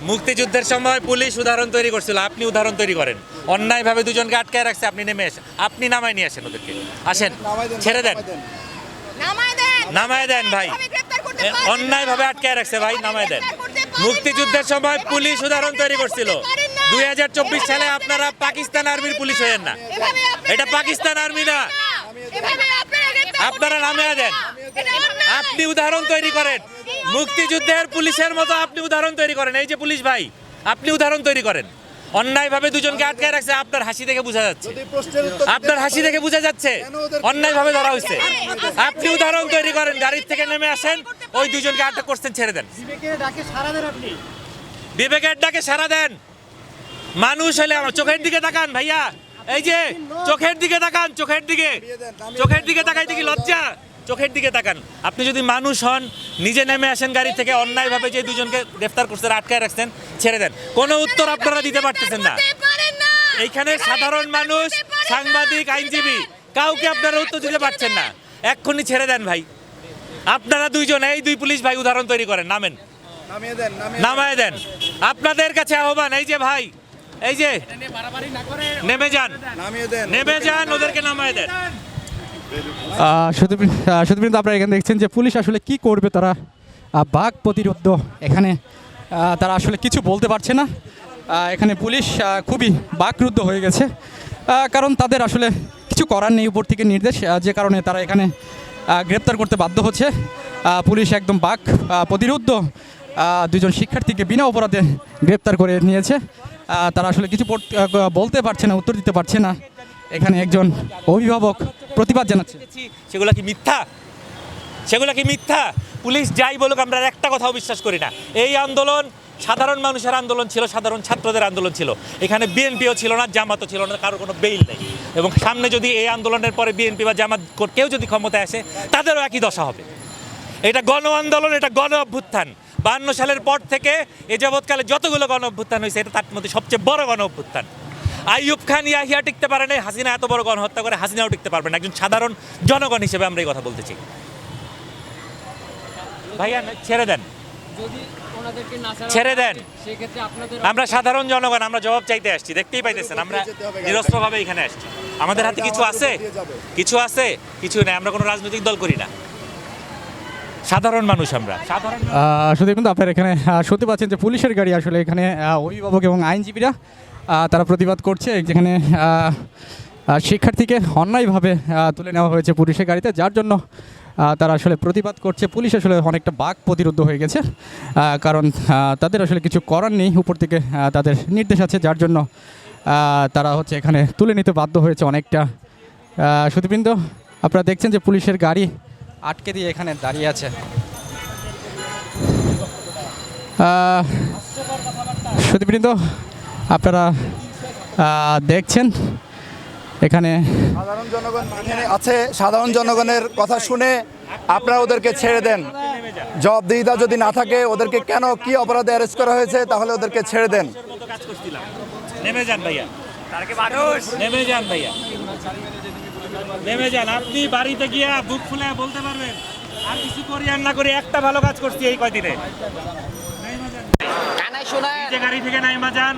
মুক্তিযুদ্ধের সময় পুলিশ উদাহরণ তৈরি করছিল আপনি উদাহরণ তৈরি করেন। অন্যায়ভাবে দুজনকে আটকায় রাখছে আপনি নেমে আসেন। আপনি নামায় নিয়ে আসেন ওদেরকে। আসেন ছেড়ে দেন। নামায় দেন। ভাই। অন্যায়ভাবে আটকায় রাখছে ভাই নামায় দেন। মুক্তিযুদ্ধের সময় পুলিশ উদাহরণ তৈরি করছিল। দুই হাজার চব্বিশ সালে আপনারা পাকিস্তান আর্মির পুলিশ হয়েন না। এটা পাকিস্তান আর্মি না। আপনারা নামিয়ে দেন। আপনি উদাহরণ তৈরি করেন। মুক্তিযুদ্ধের পুলিশের মতো আপনি উদাহরণ তৈরি করেন। এই যে পুলিশ ভাই আপনি উদাহরণ তৈরি করেন। অন্যায়ভাবে দুজনকে আটকায় রাখছে আপনার হাসি দেখে বোঝা যাচ্ছে। আপনার হাসি দেখে বোঝা যাচ্ছে অন্যায়ভাবে ধরা হয়েছে। আপনি উদাহরণ তৈরি করেন গাড়ির থেকে নেমে আসেন ওই দুজনকে আটক করছেন ছেড়ে দেন। বিবেকের ডাকে সারা দেন মানুষ হলে আমার চোখের দিকে তাকান ভাইয়া। এই যে চোখের দিকে তাকান চোখের দিকে। চোখের দিকে তাকাই দেখি লজ্জা? চোখের দিকে তাকান। আপনি যদি মানুষ হন নিজে নেমে আসেন গাড়ি থেকে অন্যায়ভাবে যে দুজনকে গ্রেফতার করছেন আটকায় রাখছেন ছেড়ে দেন। কোনো উত্তর আপনারা দিতে পারতেছেন না। এইখানে সাধারণ মানুষ। সাংবাদিক আইনজীবী কাউকে আপনারা উত্তর দিতে পারছেন না। এক্ষুনি ছেড়ে দেন ভাই। আপনারা দুইজন এই দুই পুলিশ ভাই উদাহরণ তৈরি করেন নামেন। নামিয়ে দেন নামিয়ে নামায় দেন। আপনাদের কাছে আহ্বান এই যে ভাই এই যে নেমে যান। নেমে যান ওদেরকে নামায় দেন। শুধুমাত্র আপনারা এখানে দেখছেন যে পুলিশ আসলে কি করবে তারা বাঘ প্রতিরোধ এখানে তারা আসলে কিছু বলতে পারছে না। এখানে পুলিশ খুবই বাকরুদ্ধ হয়ে গেছে। কারণ তাদের আসলে কিছু করার নেই উপর থেকে নির্দেশ যে কারণে তারা এখানে গ্রেপ্তার করতে বাধ্য হচ্ছে। পুলিশ একদম বাঘ আহ, প্রতিরোধ দুজন শিক্ষার্থীকে বিনা অপরাধে গ্রেপ্তার করে নিয়েছে। তারা আসলে কিছু বলতে পারছে না উত্তর দিতে পারছে না। এখানে একজন অভিভাবক প্রতিবাদ জানাচ্ছে। সেগুলো কি মিথ্যা? সেগুলো কি মিথ্যা? পুলিশ যাই বলুক, আমরা একটা কথাও বিশ্বাস করি না। এই আন্দোলন সাধারণ মানুষের আন্দোলন ছিল, সাধারণ ছাত্রদের আন্দোলন ছিল। এখানে বিএনপিও ছিল না, জামাতও ছিল না কারও কোনো বেইল নেই। এবং সামনে যদি এই আন্দোলনের পরে বিএনপি বা জামাত কেউ যদি ক্ষমতায় আসে, তাদেরও একই দশা হবে। এটা গণ আন্দোলন, এটা গণ অভ্যুত্থান। বান্ন সালের পর থেকে এ যাবৎকালে যতগুলো গণ অভ্যুত্থান হয়েছে, এটা তার মধ্যে সবচেয়ে বড় গণ অভ্যুত্থান। আইয়ুব খান ইয়াহিয়া টিকতে পারে নাই হাসিনা এত বড় গণহত্যা করে হাসিনাও টিকতে পারবে না। একজন সাধারণ জনগণ হিসেবে আমরা এই কথা বলতে চাই। ভাইয়া ছেড়ে দেন। যদি ওনাদেরকে না ছাড়া ছেড়ে দেন। আমরা সাধারণ জনগণ আমরা জবাব চাইতে আসছি। দেখতেই পাইতেছেন আমরা নিরস্ত্রভাবে এখানে আসছি। আমাদের হাতে কিছু আছে? কিছু আছে? কিছু নেই আমরা কোনো রাজনৈতিক দল করি না। সাধারণ মানুষ আমরা। সাধারণ শুধু কিন্তু আপনার এখানে শুনতে পাচ্ছেন যে পুলিশের গাড়ি আসলে এখানে অভিভাবক এবং আইনজীবীরা তারা প্রতিবাদ করছে যেখানে শিক্ষার্থীকে অন্যায়ভাবে তুলে নেওয়া হয়েছে পুলিশের গাড়িতে যার জন্য তারা আসলে প্রতিবাদ করছে। পুলিশ আসলে অনেকটা বাঘ প্রতিরোধ হয়ে গেছে কারণ তাদের আসলে কিছু করার নেই উপর থেকে তাদের নির্দেশ আছে যার জন্য তারা হচ্ছে এখানে তুলে নিতে বাধ্য হয়েছে অনেকটা। আহ, আপনারা দেখছেন যে পুলিশের গাড়ি আটকে দিয়ে এখানে দাঁড়িয়ে আছে। সুদীবৃন্দ আপনারা দেখছেন। এখানে সাধারণ জনগণ এখানে আছে। সাধারণ জনগণের কথা শুনে আপনারা ওদেরকে ছেড়ে দেন। জবাবদিহিতা যদি না থাকে ওদেরকে কেন কি অপরাধে অ্যারেস্ট করা হয়েছে তাহলে ওদেরকে ছেড়ে দেন। নেমে যান ভাইয়া। নেমে যান ভাইয়া। নেমে যান। আপনি বাড়িতে গিয়া বুক ফুলে বলতে পারবেন আর কিছু করি আর না করি একটা ভালো কাজ করছি এই কয়দিনে। যে গাড়ি থেকে নাইমা যান